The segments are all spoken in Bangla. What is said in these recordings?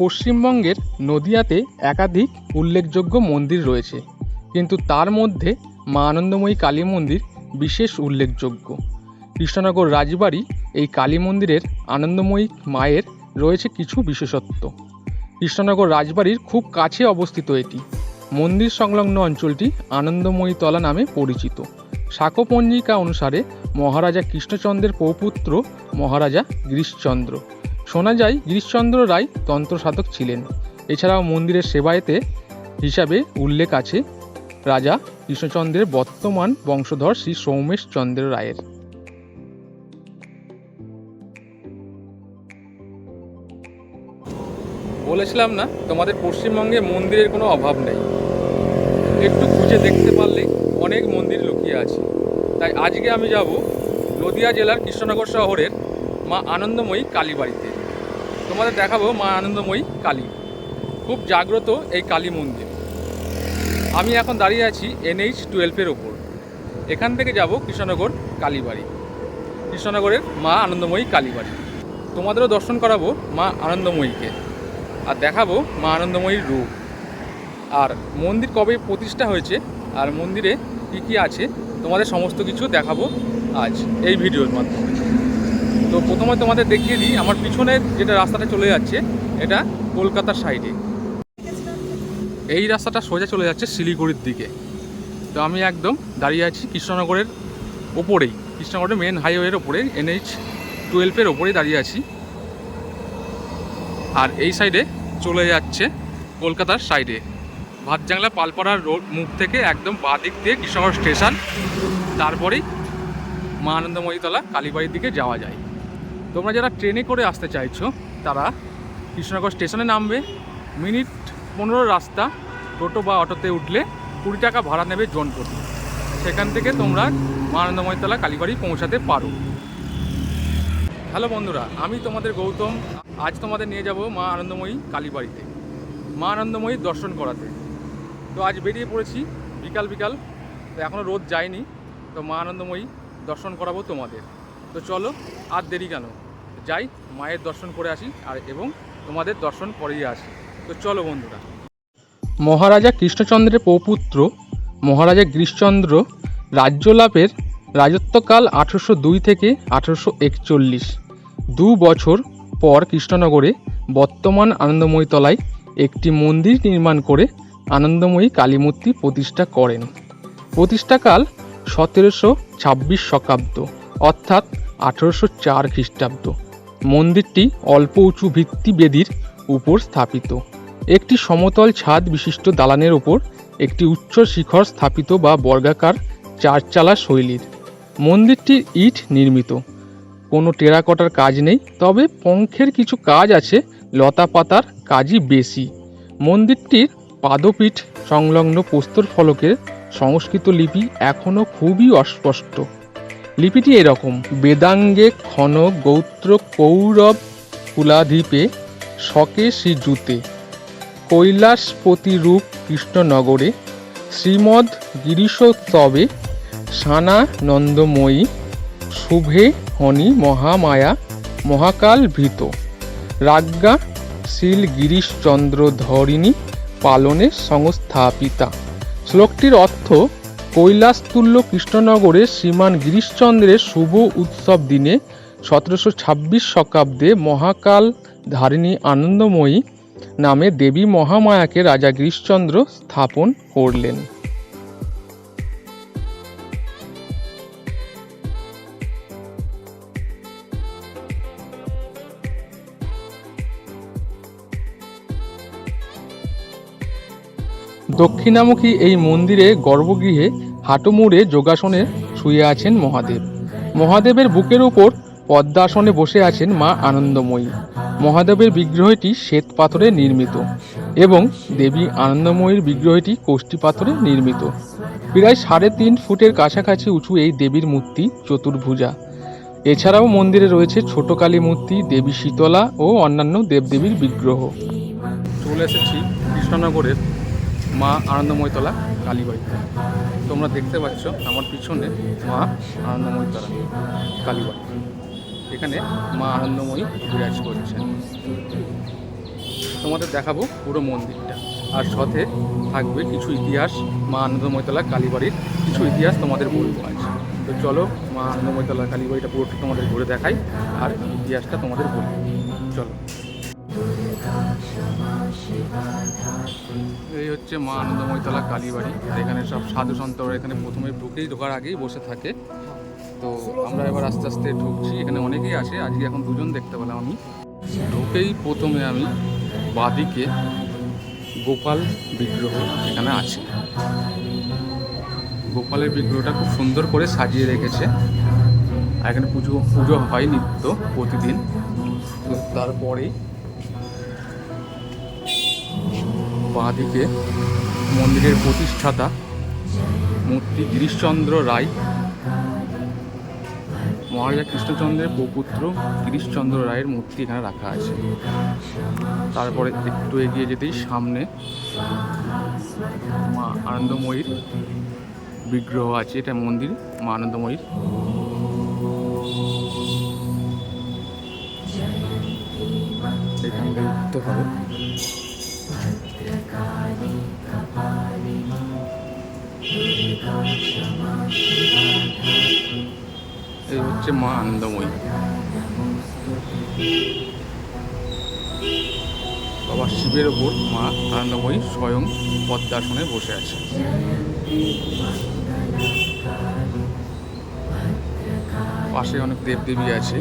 পশ্চিমবঙ্গের নদিয়াতে একাধিক উল্লেখযোগ্য মন্দির রয়েছে। কিন্তু তার মধ্যে মা আনন্দময়ী কালী মন্দির বিশেষ উল্লেখযোগ্য। কৃষ্ণনগর রাজবাড়ি এই কালী মন্দিরের আনন্দময়ী মায়ের রয়েছে কিছু বিশেষত্ব। কৃষ্ণনগর রাজবাড়ির খুব কাছে অবস্থিত এটি। মন্দির সংলগ্ন অঞ্চলটি আনন্দময়ী তলা নামে পরিচিত। শাকপঞ্জিকা অনুসারে মহারাজা কৃষ্ণচন্দ্রের পৌপুত্র মহারাজা গিরিশচন্দ্র শোনা যায় গিরিশচন্দ্র রায় তন্ত্রসাধক ছিলেন। এছাড়াও মন্দিরের সেবায়েতে হিসাবে উল্লেখ আছে রাজা কৃষ্ণচন্দ্রের বর্তমান বংশধর শ্রী সৌমেশ চন্দ্র রায়ের। বলেছিলাম না, তোমাদের পশ্চিমবঙ্গে মন্দিরের কোনো অভাব নেই। একটু খুঁজে দেখতে পারলে অনেক মন্দির লুকিয়ে আছে। তাই আজকে আমি যাব নদিয়া জেলার কৃষ্ণনগর শহরের মা আনন্দময়ী কালী বাড়িতে তোমাদের দেখাবো মা আনন্দময়ী কালী। খুব জাগ্রত এই কালী মন্দির। আমি এখন দাঁড়িয়ে আছি এনএইচ টুয়েলভের ওপর। এখান থেকে যাব কৃষ্ণনগর কালীবাড়ি। কৃষ্ণনগরের মা আনন্দময়ী কালীবাড়ি। তোমাদেরও দর্শন করাবো মা আনন্দময়ীকে। আর দেখাবো মা আনন্দময়ীর রূপ। আর মন্দির কবে প্রতিষ্ঠা হয়েছে আর মন্দিরে কী কী আছে, তোমাদের সমস্ত কিছু দেখাবো আজ এই ভিডিওর মাধ্যমে। তো প্রথমে তোমাদের দেখিয়ে দিই, আমার পিছনের যেটা রাস্তাটা চলে যাচ্ছে, এটা কলকাতার সাইডে এই রাস্তাটা সোজা চলে যাচ্ছে শিলিগুড়ির দিকে। তো আমি একদম দাঁড়িয়ে আছি কৃষ্ণনগরের ওপরেই, কৃষ্ণনগরের মেন হাইওয়ের ওপরে এনএইচ টুয়েলভের ওপরেই দাঁড়িয়ে আছি। আর এই সাইডে চলে যাচ্ছে কলকাতার সাইডে ভাতজাংলা পালপাড়ার রোড মুখ থেকে একদম বাঁ দিক দিয়ে কৃষ্ণনগর স্টেশন তারপরেই মা আনন্দময়ীতলা কালীবাড়ির দিকে যাওয়া যায়। তোমরা যারা ট্রেনে করে আসতে চাইছো, তারা কৃষ্ণনগর স্টেশনে নামবে। মিনিট পনেরো রাস্তা টোটো বা অটোতে উঠলে কুড়ি টাকা ভাড়া নেবে জনপ্রতি সেখান থেকে তোমরা মা আনন্দময়ীতলা কালীবাড়ি পৌঁছাতে পারো। হ্যালো বন্ধুরা, আমি তোমাদের গৌতম। আজ তোমাদের নিয়ে যাব মা আনন্দময়ী কালীবাড়িতে। মা আনন্দময়ী দর্শন করাতে। তো আজ বেরিয়ে পড়েছি বিকাল বিকাল। তো এখনও রোদ যায়নি। তো মা আনন্দময়ী দর্শন করাবো তোমাদের। তো চলো, আর দেরি কেন? যাই, মায়ের দর্শন করে আসি, আর এবং তোমাদের দর্শন করিয়ে আসি। তো চলো বন্ধুরা। মহারাজা কৃষ্ণচন্দ্রের পৌপুত্র, মহারাজা গিরিশচন্দ্র রাজ্য লাভের রাজত্বকাল আঠেরোশো দুই থেকে আঠেরোশো একচল্লিশ। দু বছর পর কৃষ্ণনগরে বর্তমান আনন্দময়ী তলায় একটি মন্দির নির্মাণ করে আনন্দময়ী কালীমূর্তি প্রতিষ্ঠা করেন। প্রতিষ্ঠাকাল সতেরোশো ছাব্বিশ শকাব্দ অর্থাৎ আঠেরোশো চার খ্রিস্টাব্দ। মন্দিরটি অল্প উঁচু ভিত্তি বেদির উপর স্থাপিত। একটি সমতল ছাদ বিশিষ্ট দালানের ওপর একটি উচ্চ শিখর স্থাপিত বা বর্গাকার চারচালা শৈলীর। মন্দিরটি ইট নির্মিত। কোনো টেরাকটার কাজ নেই, তবে পঙ্খের কিছু কাজ আছে লতা পাতার কাজই বেশি। মন্দিরটির পাদপীঠ সংলগ্ন প্রস্তর ফলকের সংস্কৃত লিপি এখনও খুবই অস্পষ্ট। লিপিটি এরকম। বেদাঙ্গে ক্ষণ গৌত্র কৌরব কুলাধিপে শকে শ্রীযুতে। কৈলাসপতি রূপ কৃষ্ণনগরে শ্রীমদ গিরিশোৎসবে সানা নন্দময়ী শুভে হনি মহামায়া মহাকাল ভীত রাজ্ঞা শ্রীল গিরিশচন্দ্র ধরিণী পালনে সংস্থাপিতা। শ্লোকটির অর্থ কৈলাসতুল্য কৃষ্ণনগরে শ্রীমান গিরিশচন্দ্রের শুভ উৎসব দিনে সতেরোশো ছাব্বিশ শকাব্দে মহাকাল ধারিণী আনন্দময়ী নামে দেবী মহামায়াকে রাজা গিরিশচন্দ্র স্থাপন করলেন। দক্ষিণামুখী এই মন্দিরে গর্ভগৃহে হাঁটুমুড়ে যোগাসনে শুয়ে আছেন মহাদেব। মহাদেবের বুকের উপর পদ্মাসনে বসে আছেন মা আনন্দময়ী। মহাদেবের বিগ্রহটি শ্বেত পাথরে নির্মিত এবং দেবী আনন্দময়ীর বিগ্রহটি কোষ্ঠী পাথরে নির্মিত। প্রায় সাড়ে তিন ফুটের কাছাকাছি উঁচু এই দেবীর মূর্তি চতুর্ভুজা। এছাড়াও মন্দিরে রয়েছে ছোট কালী মূর্তি, দেবী শীতলা ও অন্যান্য দেবদেবীর বিগ্রহ। চলে এসেছি কৃষ্ণনগরের মা আনন্দময়তলা, কালীবাড়িতে। তোমরা দেখতে পাচ্ছ আমার পিছনে মা আনন্দময়তলা, কালীবাড়ি। এখানে মা আনন্দময়ী বিরাজ করছেন। তোমাদের দেখাবো পুরো মন্দিরটা। আর সাথে থাকবে কিছু ইতিহাস মা আনন্দময়তলা, কালীবাড়ির কিছু ইতিহাস তোমাদের বলব আজ। তো চলো মা আনন্দময়তলা, কালীবাড়িটা পুরোটা তোমাদের ঘুরে দেখাই, আর ইতিহাসটা তোমাদের বলি। চলো। এই হচ্ছে মা আনন্দময়তলা কালীবাড়ি। এখানে সব সাধু সন্তরা এখানে প্রথমে ঢুকেই ঢোকার আগেই বসে থাকে। তো আমরা এবার আস্তে আস্তে ঢুকছি। এখানে অনেকেই আসে, আজকে এখন দুজন দেখতে পেলাম আমি। ঢুকেই প্রথমে আমি বাদিকে গোপাল বিগ্রহ এখানে আছে। গোপালের বিগ্রহটা খুব সুন্দর করে সাজিয়ে রেখেছে। আর এখানে পুজো পুজো হয় নিত্য প্রতিদিন। তারপরেই বাঁদিকে মন্দিরের প্রতিষ্ঠাতা মূর্তি গিরিশচন্দ্র রায়, মহারাজা কৃষ্ণচন্দ্রের প্রপুত্র গিরিশচন্দ্র রায়ের মূর্তি এখানে রাখা আছে। তারপরে একটু এগিয়ে যেতেই সামনে মা আনন্দময়ীর বিগ্রহ আছে, এটা মন্দির, মা আনন্দময়ীর। এখান উঠতে হবে। এই হচ্ছে মা বাবা শিবের ওপর মা আনন্দময়ী স্বয়ং পদ্মাসনে বসে আছে। পাশে অনেক দেবদেবী আছে।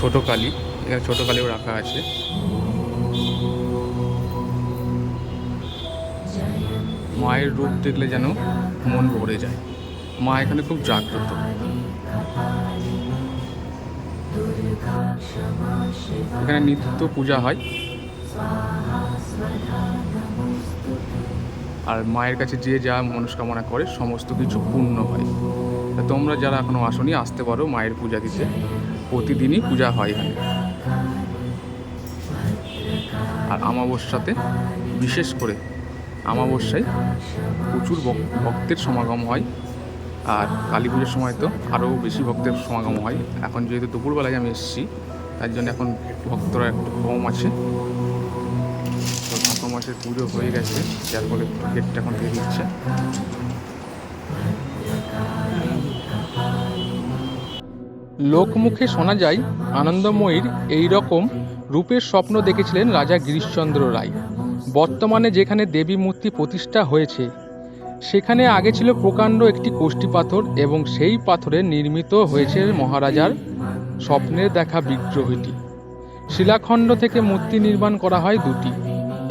ছোট কালী, এখানে ছোট কালীও রাখা আছে। মায়ের রূপ দেখলে যেন মন ভরে যায়। মা এখানে খুব জাগ্রত। এখানে নিত্য পূজা হয়। আর মায়ের কাছে যে যা মনস্কামনা করে, সমস্ত কিছু পূর্ণ হয়। তোমরা যারা এখনও আসনি, আসতে পারো মায়ের পূজা দিতে। প্রতিদিনই পূজা হয় এখানে। আর আমাবস্যাতে বিশেষ করে আমাবস্যায় প্রচুর ভক- ভক্তের সমাগম হয়। আর কালী পুজোর সময় তো আরও বেশি ভক্তের সমাগম হয়। এখন যেহেতু দুপুরবেলায় আমি এসেছি, তার জন্য এখন ভক্তরা একটু কম আছে। তো মাসের পুজো হয়ে গেছে, যার ফলে গেটটা এখন থেকে দিচ্ছে। লোকমুখে শোনা যায়, আনন্দময়ীর এই রকম রূপের স্বপ্ন দেখেছিলেন রাজা গিরিশচন্দ্র রায়। বর্তমানে যেখানে দেবী মূর্তি প্রতিষ্ঠা হয়েছে, সেখানে আগে ছিল প্রকাণ্ড একটি কোষ্ঠী পাথর এবং সেই পাথরে নির্মিত হয়েছে মহারাজার স্বপ্নের দেখা বিগ্রহটি। শিলাখণ্ড থেকে মূর্তি নির্মাণ করা হয় দুটি,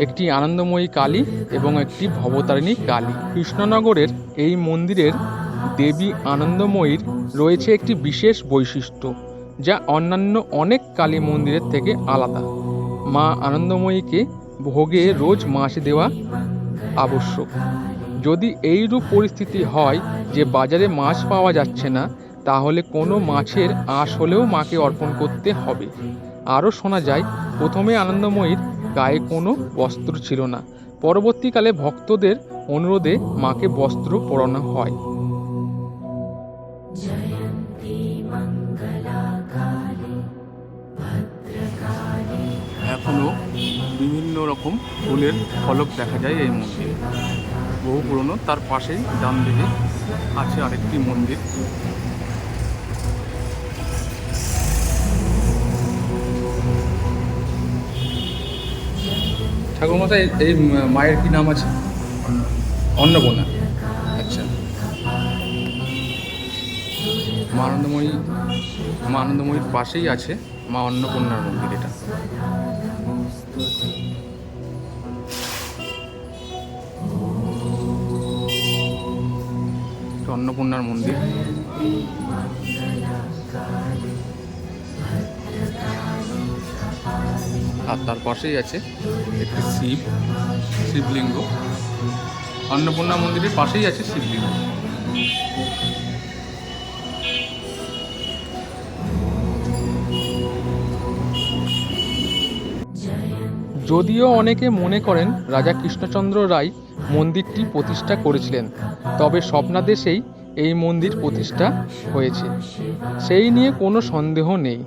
একটি আনন্দময়ী কালী এবং একটি ভবতারিণী কালী। কৃষ্ণনগরের এই মন্দিরের দেবী আনন্দময়ীর রয়েছে একটি বিশেষ বৈশিষ্ট্য, যা অন্যান্য অনেক কালী মন্দিরের থেকে আলাদা। মা আনন্দময়ীকে ভোগে রোজ মাছ দেওয়া আবশ্যক। যদি এইরূপ পরিস্থিতি হয় যে বাজারে মাছ পাওয়া যাচ্ছে না, তাহলে কোনো মাছের আঁশ হলেও মাকে অর্পণ করতে হবে। আরও শোনা যায়, প্রথমে আনন্দময়ীর গায়ে কোনো বস্ত্র ছিল না। পরবর্তীকালে ভক্তদের অনুরোধে মাকে বস্ত্র পরানো হয়। বিভিন্ন রকম ফুলের ফলক দেখা যায় এই মন্দিরে। বহু পুরনো, তার পাশেই ডান দিকে আছে আরেকটি মন্দির। ঠাকুরমশাই, এই মায়ের কি নাম আছে? অন্নপূর্ণা। আচ্ছা। মা আনন্দময়ী মা আনন্দময়ীর পাশেই আছে মা অন্নপূর্ণার মন্দির এটা এটা। অন্নপূর্ণার মন্দির। আর তার পাশেই আছে একটি শিব শিবলিঙ্গ। অন্নপূর্ণা মন্দিরের পাশেই আছে শিবলিঙ্গ। যদিও অনেকে মনে করেন রাজা কৃষ্ণচন্দ্র রায় মন্দিরটি প্রতিষ্ঠা করেছিলেন, তবে স্বপ্নাদেশেই এই মন্দির প্রতিষ্ঠা হয়েছে। সেই নিয়ে কোনো সন্দেহ নেই।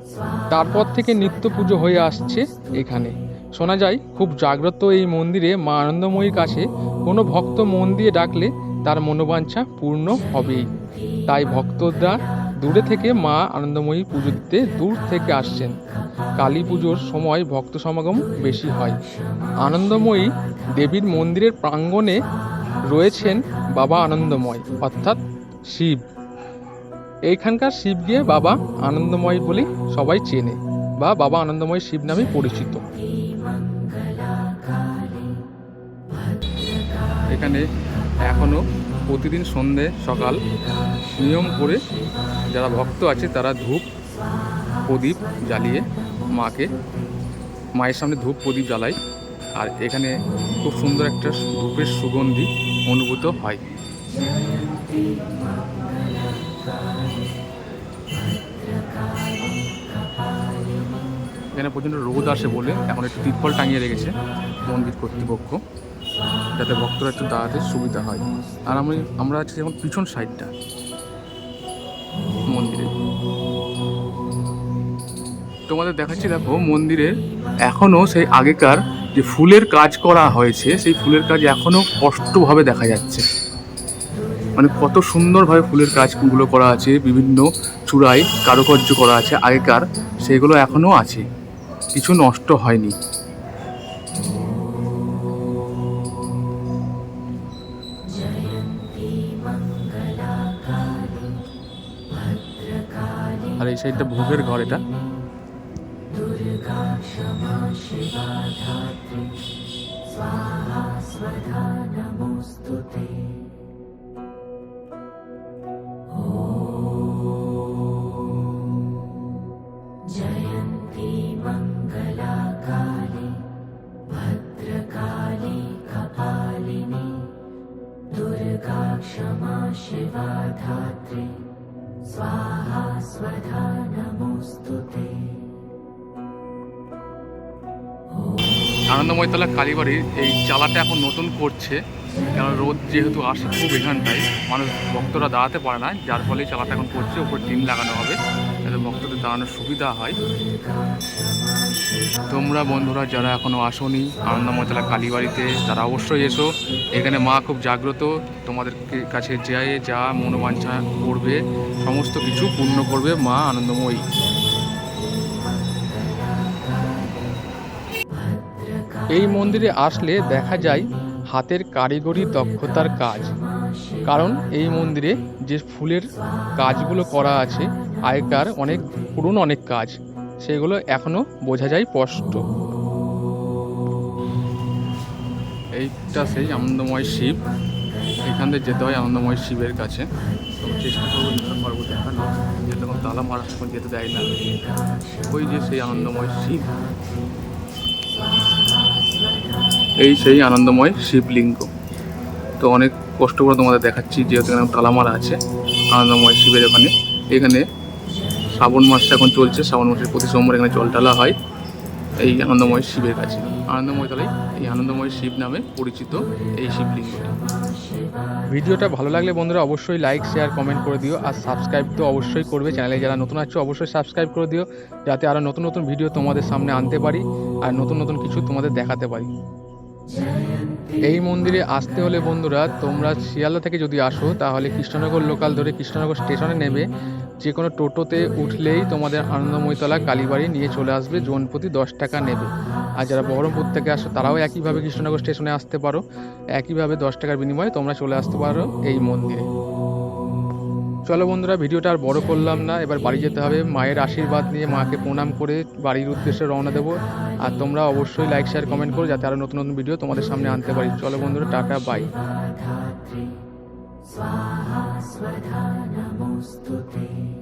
তারপর থেকে নিত্য পুজো হয়ে আসছে এখানে। শোনা যায়, খুব জাগ্রত এই মন্দিরে মা আনন্দময়ীর কাছে কোনো ভক্ত মন দিয়ে ডাকলে তার মনোবাঞ্ছা পূর্ণ হবেই। তাই ভক্তরা দূরে থেকে মা আনন্দময়ী পুজো দিতে দূর থেকে আসছেন। কালী পুজোর সময় ভক্ত সমাগম বেশি হয়। আনন্দময়ী দেবীর মন্দিরের প্রাঙ্গণে রয়েছেন বাবা আনন্দময়, অর্থাৎ শিব। এইখানকার শিবকে বাবা আনন্দময় বলে সবাই চেনে বা বাবা আনন্দময় শিব নামে পরিচিত। এখানে এখনও প্রতিদিন সন্ধে, সকাল নিয়ম করে যারা ভক্ত আছে তারা ধূপ, প্রদীপ জ্বালিয়ে মাকে, মায়ের সামনে ধূপ, প্রদীপ জ্বালায়। আর এখানে খুব সুন্দর একটা ধূপের সুগন্ধি অনুভূত হয়। এখানে প্রচণ্ড রোদ আসে বলে এখন একটু তিরপল টাঙিয়ে রেখেছে মন্দির কর্তৃপক্ষ। যাতে ভক্তরা একটু দাঁড়াতে সুবিধা হয়। আর আমি, আমরা আছি যেমন পিছন সাইডটা, মন্দিরে। তোমাদের দেখাচ্ছি, দেখো, মন্দিরে এখনও সেই আগেকার যে ফুলের কাজ করা হয়েছে, সেই ফুলের কাজ এখনও স্পষ্টভাবে দেখা যাচ্ছে। মানে কত সুন্দরভাবে ফুলের কাজগুলো করা আছে, বিভিন্ন চূড়ায় কারুকার্য করা আছে আগেকার, সেগুলো এখনও আছে। কিছু নষ্ট হয়নি। আর এই সাইডটা ভোগের ঘর এটা जयन्ती मङ्गला काली भद्रकाली कपालिनी दुर्गा क्षमा शिवा धात्री स्वाहा स्वधा नमोऽस्तु ते আনন্দময়তলা কালীবাড়ির এই চালাটা এখন নতুন করছে কারণ রোদ যেহেতু আসে খুব এখানটায় মানুষ ভক্তরা দাঁড়াতে পারে না যার ফলে চালাটা এখন করছে উপর টিন লাগানো হবে যাতে ভক্তদের দাঁড়ানোর সুবিধা হয় তোমরা বন্ধুরা যারা এখনও আসোনি, আনন্দময়তলা কালীবাড়িতে, তারা অবশ্যই এসো। এখানে মা খুব জাগ্রত তোমাদের কাছে যায় যা মনোবাঞ্ছা করবে, সমস্ত কিছু পূর্ণ করবে মা আনন্দময়ী। এই মন্দিরে আসলে দেখা যায় হাতের কারিগরি দক্ষতার কাজ। কারণ এই মন্দিরে যে ফুলের কাজগুলো করা আছে, আগেকার অনেক পুরনো অনেক কাজ। সেগুলো এখনও বোঝা যায় স্পষ্ট। এইটা সেই আনন্দময় শিব। এখান থেকে যেতে হয় আনন্দময় শিবের কাছে। পারব দেখানো তালা মারা যেতে দেয় না। ওই যে সেই আনন্দময় শিব। এই সেই আনন্দময় শিবলিঙ্গ। তো অনেক কষ্ট করে তোমাদের দেখাচ্ছি, যেহেতু এখানে তালা মারা আছে, আনন্দময় শিবের ওখানে। এখানে শ্রাবণ মাসটা এখন চলছে, শ্রাবণ মাসের প্রতি সোমবার এখানে জল ঢালা হয়। এই আনন্দময় শিবের কাছে। আনন্দময় তলাই এই আনন্দময় শিব নামে পরিচিত এই শিবলিঙ্গটি ভিডিওটা ভালো লাগলে বন্ধুরা অবশ্যই লাইক শেয়ার কমেন্ট করে দিও। আর সাবস্ক্রাইব তো অবশ্যই করবে। চ্যানেলে যারা নতুন আছো, অবশ্যই সাবস্ক্রাইব করে দিও। যাতে আরও নতুন নতুন ভিডিও তোমাদের সামনে আনতে পারি আর নতুন নতুন কিছু তোমাদের দেখাতে পারি। এই মন্দিরে আসতে হলে বন্ধুরা, তোমরা শিয়ালদা থেকে যদি আসো, তাহলে কৃষ্ণনগর লোকাল ধরে কৃষ্ণনগর স্টেশনে নেবে। যে কোনো টোটোতে উঠলেই তোমাদের আনন্দময়তলা কালীবাড়ি নিয়ে চলে আসবে, জোন প্রতি দশ টাকা নেবে। আর যারা বহরমপুর থেকে আসো, তারাও একইভাবে কৃষ্ণনগর স্টেশনে আসতে পারো। একইভাবে দশ টাকার বিনিময়ে তোমরা চলে আসতে পারো এই মন্দিরে। চলো বন্ধুরা, ভিডিওটা আর বড় করলাম না। এবার বাড়ি যেতে হবে। মায়ের আশীর্বাদ নিয়ে মাকে প্রণাম করে বাড়ির উদ্দেশ্যে রওনা দেবো। আর তোমরা অবশ্যই লাইক শেয়ার কমেন্ট করো যাতে আরও নতুন নতুন ভিডিও তোমাদের সামনে আনতে পারি। চলো বন্ধুরা, টাটা বাই स्वाहा स्वधा नमोऽस्तु ते